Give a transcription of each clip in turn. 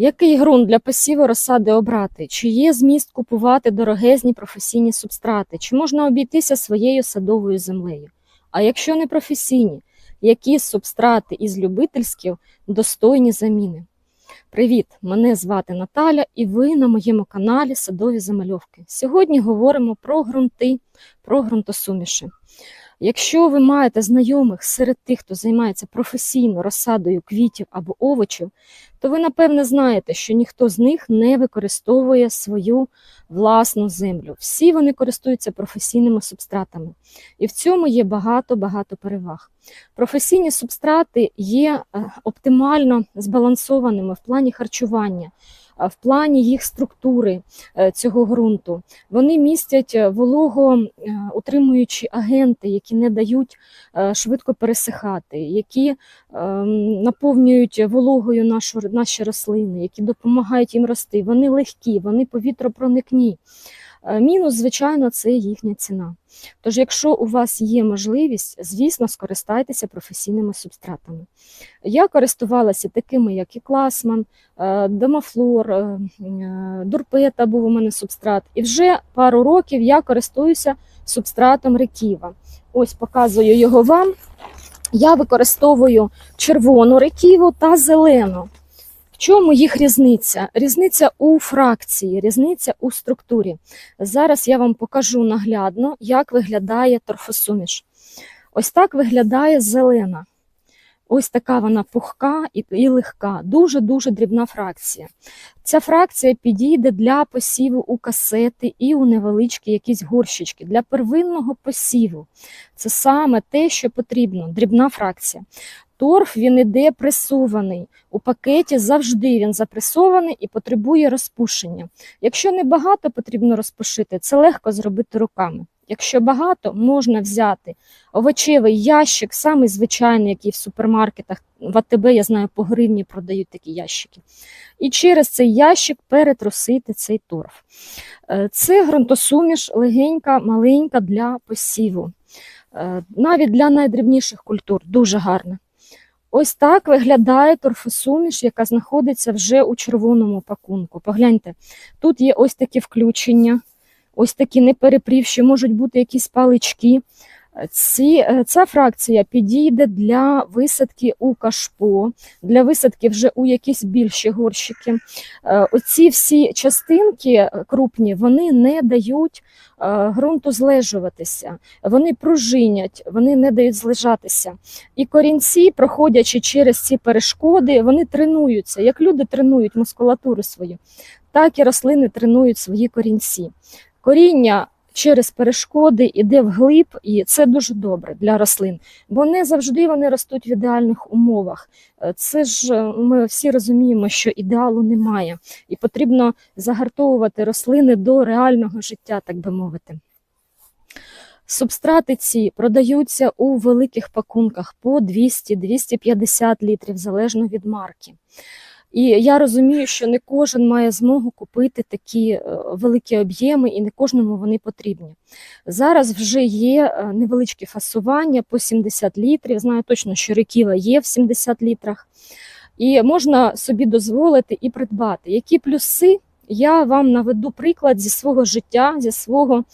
Який ґрунт для посіву розсади обрати? Чи є зміст купувати дорогезні професійні субстрати? Чи можна обійтися своєю садовою землею? А якщо не професійні, які субстрати із любительських достойні заміни? Привіт! Мене звати Наталя і ви на моєму каналі Садові Замальовки. Сьогодні говоримо про ґрунти, про ґрунтосуміші. Якщо ви маєте знайомих серед тих, хто займається професійно розсадою квітів або овочів, то ви напевне знаєте, що ніхто з них не використовує свою власну землю. Всі вони користуються професійними субстратами. І в цьому є багато-багато переваг. Професійні субстрати є е, оптимально збалансованими в плані харчування, в плані їх структури е, цього ґрунту. Вони містять волого, вологоутримуючі агенти, які не дають е, швидко пересихати, які наповнюють вологою нашу, наші рослини, які допомагають їм рости. Вони легкі, вони повітропроникні. Е, Мінус, звичайно, це їхня ціна. Тож, якщо у вас є можливість, звісно, скористайтеся професійними субстратами. Я користувалася такими, як і Класман, е, Домафлор, е, е, Дурпета був у мене субстрат. І вже пару років я користуюся субстратом Реківа. Ось показую його вам. Я використовую червону реківу та зелену. Чому їх різниця? Різниця у фракції, різниця у структурі. Зараз я вам покажу наглядно, як виглядає торфосуміш. Ось так виглядає зелена. Ось така вона пухка і легка, дуже-дуже дрібна фракція. Ця фракція підійде для посіву у касети і у невеличкі якісь горщички. Для первинного посіву. Це саме те, що потрібно, дрібна фракція. Торф він іде пресований. У пакеті завжди він запресований і потребує розпушення. Якщо не багато потрібно розпушити, це легко зробити руками. Якщо багато, можна взяти овочевий ящик, самий звичайний, який в супермаркетах, в АТБ, я знаю, по гривні продають такі ящики. І через цей ящик перетрусити цей торф. Е, Це ґрунтосуміш легенька, маленька для посіву. Е, Навіть для найдрібніших культур дуже гарна. Ось так виглядає торфосуміш, яка знаходиться вже у червоному пакунку. Погляньте, тут є ось такі включення, ось такі неперепрівші, можуть бути якісь палички. Ці, е, ця фракція підійде для висадки у кашпо, для висадки вже у якісь більші горщики. Е, Оці всі частинки е, крупні вони не дають ґрунту злежуватися, вони пружинять, вони не дають злежатися. І корінці, проходячи через ці перешкоди, вони тренуються. Як люди тренують мускулатуру свою, так і рослини тренують свої корінці. Коріння через перешкоди іде вглиб, і це дуже добре для рослин, бо не завжди вони ростуть в ідеальних умовах. Е, Це ж е, ми всі розуміємо, що ідеалу немає, і потрібно загартовувати рослини до реального життя, так би мовити. Субстрати ці продаються у великих пакунках по 200-250 літрів, залежно від марки. І я розумію, що не кожен має змогу купити такі е, великі об'єми, і не кожному вони потрібні. Зараз вже є невеличке невеличкі фасування по 70 літрів. Знаю точно, що реківа є в 70 літрах, і можна собі дозволити і придбати. Які плюси? Я вам наведу приклад зі свого життя, зі свого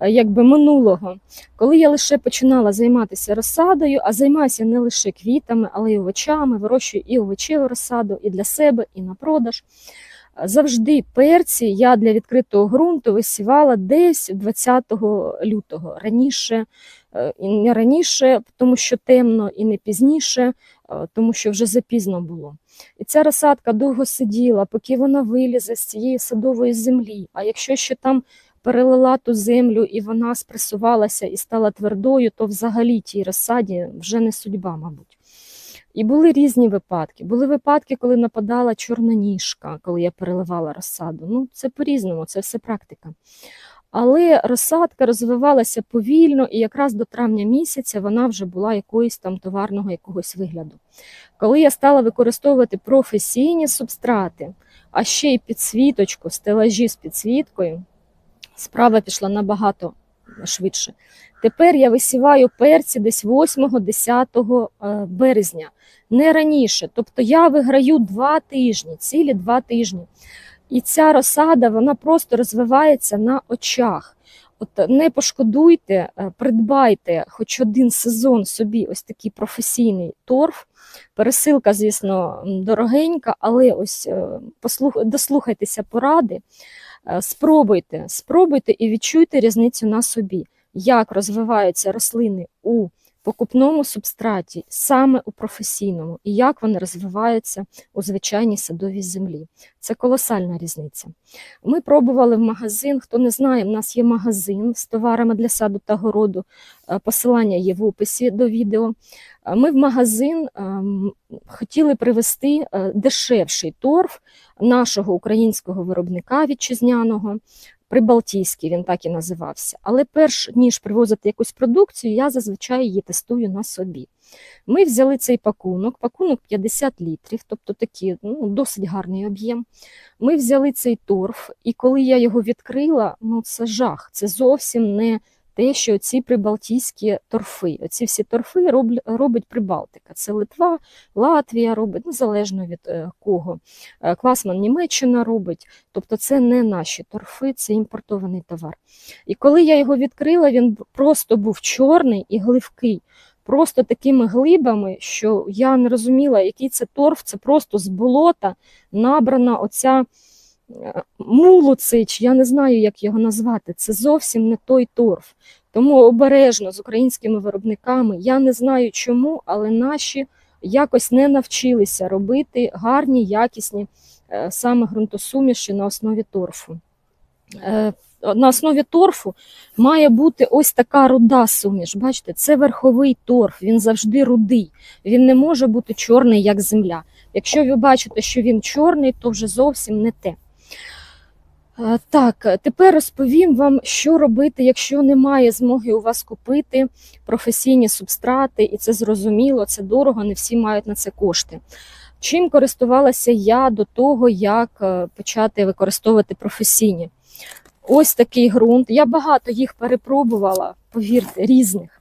е, якби минулого. Коли я лише починала займатися розсадою, а займаюся не лише квітами, але й овочами, вирощую і овочеву розсаду, і для себе, і на продаж. Завжди перці я для відкритого ґрунту висівала десь 20 лютого. Раніше е, не раніше, тому що темно, і не пізніше, тому що вже запізно було. І ця розсадка довго сиділа, поки вона вилізе з цієї садової землі. А якщо ще там перелила ту землю і вона спресувалася і стала твердою, то взагалі тій розсаді вже не судьба, мабуть. І були різні випадки. Були випадки, коли нападала чорна ніжка, коли я переливала розсаду. Ну, це по-різному, це все практика. Але розсадка розвивалася повільно, і якраз до травня місяця вона вже була якоїсь там товарного якогось вигляду. Коли я стала використовувати професійні субстрати, а ще й підсвіточку, стелажі з підсвіткою, справа пішла набагато швидше. Тепер я висіваю перці десь 8-10 е, березня, не раніше. Тобто я виграю два тижні, цілі два тижні. І ця розсада вона просто розвивається на очах. От не пошкодуйте, е, придбайте хоч один сезон собі ось такий професійний торф. Пересилка, звісно, дорогенька, але ось е, послух... дослухайтеся поради, е, спробуйте, спробуйте і відчуйте різницю на собі, як розвиваються рослини у покупному субстраті, саме у професійному, і як вони розвиваються у звичайній садовій землі. Це колосальна різниця. Ми пробували в магазин. Хто не знає, в нас є магазин з товарами для саду та городу. Е, Посилання є в описі до відео. Е, Ми в магазин ем, хотіли привезти е, дешевший торф нашого українського виробника вітчизняного. Прибалтійський він так і називався. Але перш ніж привозити якусь продукцію, я зазвичай її тестую на собі. Ми взяли цей пакунок, пакунок 50 літрів, тобто такий ну, досить гарний об'єм. Ми взяли цей торф, і коли я його відкрила, ну це жах. Це зовсім не те, що ці прибалтійські торфи. Оці всі торфи робить Прибалтика. Це Литва, Латвія робить, незалежно від е, кого. Е, Квасман Німеччина робить. Тобто це не наші торфи, це імпортований товар. І коли я його відкрила, він просто був чорний і гливкий. Просто такими глибами, що я не розуміла, який це торф, це просто з болота набрана оця мулуцич, я не знаю, як його назвати. Це зовсім не той торф. Тому обережно з українськими виробниками. Я не знаю чому, але наші якось не навчилися робити гарні, якісні е, саме ґрунтосуміші на основі торфу. Е, На основі торфу має бути ось така руда суміш. Бачите, це верховий торф, він завжди рудий. Він не може бути чорний, як земля. Якщо ви бачите, що він чорний, то вже зовсім не те. Так, тепер розповім вам, що робити, якщо немає змоги у вас купити професійні субстрати, і це зрозуміло, це дорого, не всі мають на це кошти. Чим користувалася я до того, як е, почати використовувати професійні? Ось такий ґрунт. Я багато їх перепробувала, повірте, різних.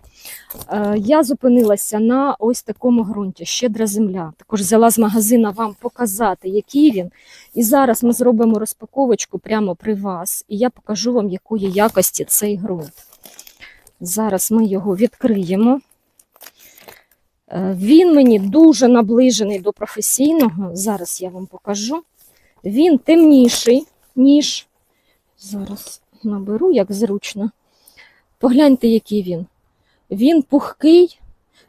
Е, Я зупинилася на ось такому ґрунті, щедра земля. Також взяла з магазина вам показати, який він. І зараз ми зробимо розпаковочку прямо при вас, і я покажу вам, якої якості цей ґрунт. Зараз ми його відкриємо. Е, Він мені дуже наближений до професійного. Зараз я вам покажу. Він темніший, ніж. Зараз наберу, як зручно. Погляньте, який він. Він пухкий,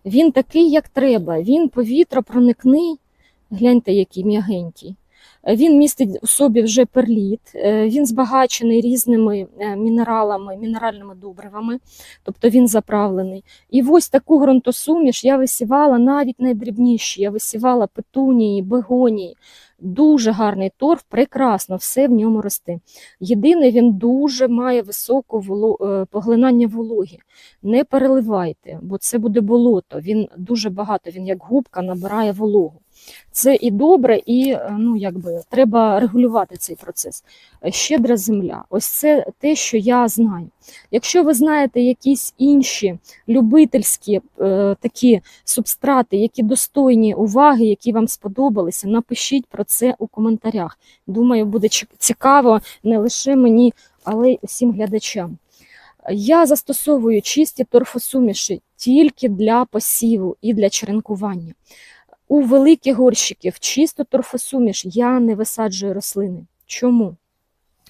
він такий, як треба. Він повітропроникний. Гляньте, який м'ягенький. Він містить у собі вже перліт, е, він збагачений різними е, мінералами, мінеральними добривами, тобто він заправлений. І ось таку ґрунтосуміш я висівала навіть найдрібніші. Я висівала петунії, бегонії. Дуже гарний торф, прекрасно, все в ньому росте. Єдине, він дуже має високе поглинання вологи. Не переливайте, бо це буде болото. Він дуже багато, він як губка набирає вологу. Це і добре, і е, ну, якби, треба регулювати цей процес. Щедра земля. Ось це те, що я знаю. Якщо ви знаєте якісь інші любительські е, такі субстрати, які достойні уваги, які вам сподобалися, напишіть про це у коментарях. Думаю, буде цікаво не лише мені, але й усім глядачам. Я застосовую чисті торфосуміші тільки для посіву і для черенкування. У великих горщиків чисто торфосуміш я не висаджую рослини. Чому?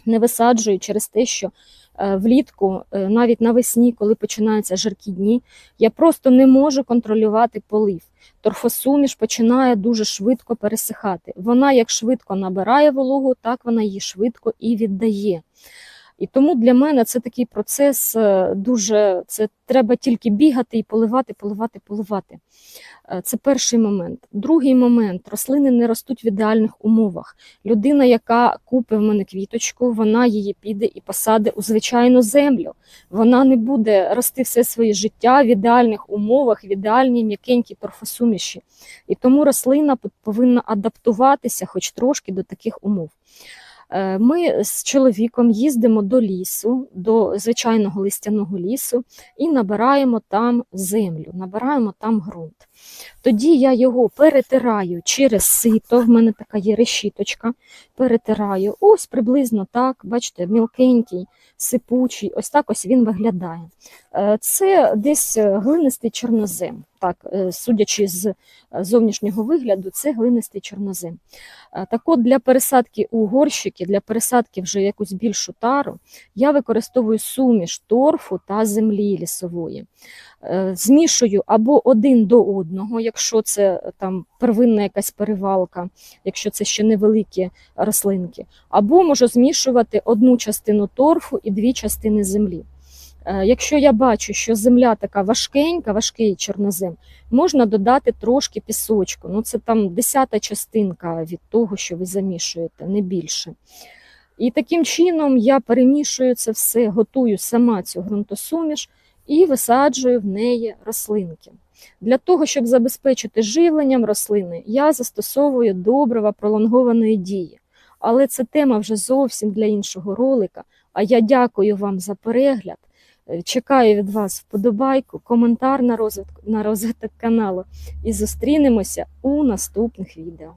Не висаджую через те, що е, влітку, е, навіть навесні, коли починаються жаркі дні, я просто не можу контролювати полив. Торфосуміш починає дуже швидко пересихати. Вона як швидко набирає вологу, так вона її швидко і віддає. І тому для мене це такий процес е, дуже це треба тільки бігати і поливати, поливати, поливати. Е, Це перший момент. Другий момент рослини не ростуть в ідеальних умовах. Людина, яка купить в мене квіточку, вона її піде і посаде у звичайну землю. Вона не буде рости все своє життя в ідеальних умовах, в ідеальній м'якенькій торфосуміші. І тому рослина повинна адаптуватися хоч трошки до таких умов. Е, Ми з чоловіком їздимо до лісу, до звичайного листяного лісу, і набираємо там землю, набираємо там ґрунт. Тоді я його перетираю через сито, в мене така є решіточка, перетираю. Ось приблизно так, бачите, мілкенький, сипучий, ось так ось він виглядає. Е, Це десь глинистий чорнозем. Так, е, судячи з е, зовнішнього вигляду, це глинистий чорнозем. Е, Так от для пересадки у горщики, для пересадки вже якусь більшу тару, я використовую суміш торфу та землі лісової. Змішую або один до одного, якщо це там первинна якась перевалка, якщо це ще невеликі рослинки, або можу змішувати одну частину торфу і дві частини землі. Е, Якщо я бачу, що земля така важкенька, важкий чорнозем, можна додати трошки пісочку. Ну, це там десята частинка від того, що ви замішуєте, не більше. І таким чином я перемішую це все, готую сама цю ґрунтосуміш і висаджую в неї рослинки. Для того, щоб забезпечити живленням рослини, я застосовую добрива пролонгованої дії. Але це тема вже зовсім для іншого ролика. А я дякую вам за перегляд. Е, Чекаю від вас вподобайку, коментар на розвиток, на розвиток каналу і зустрінемося у наступних відео.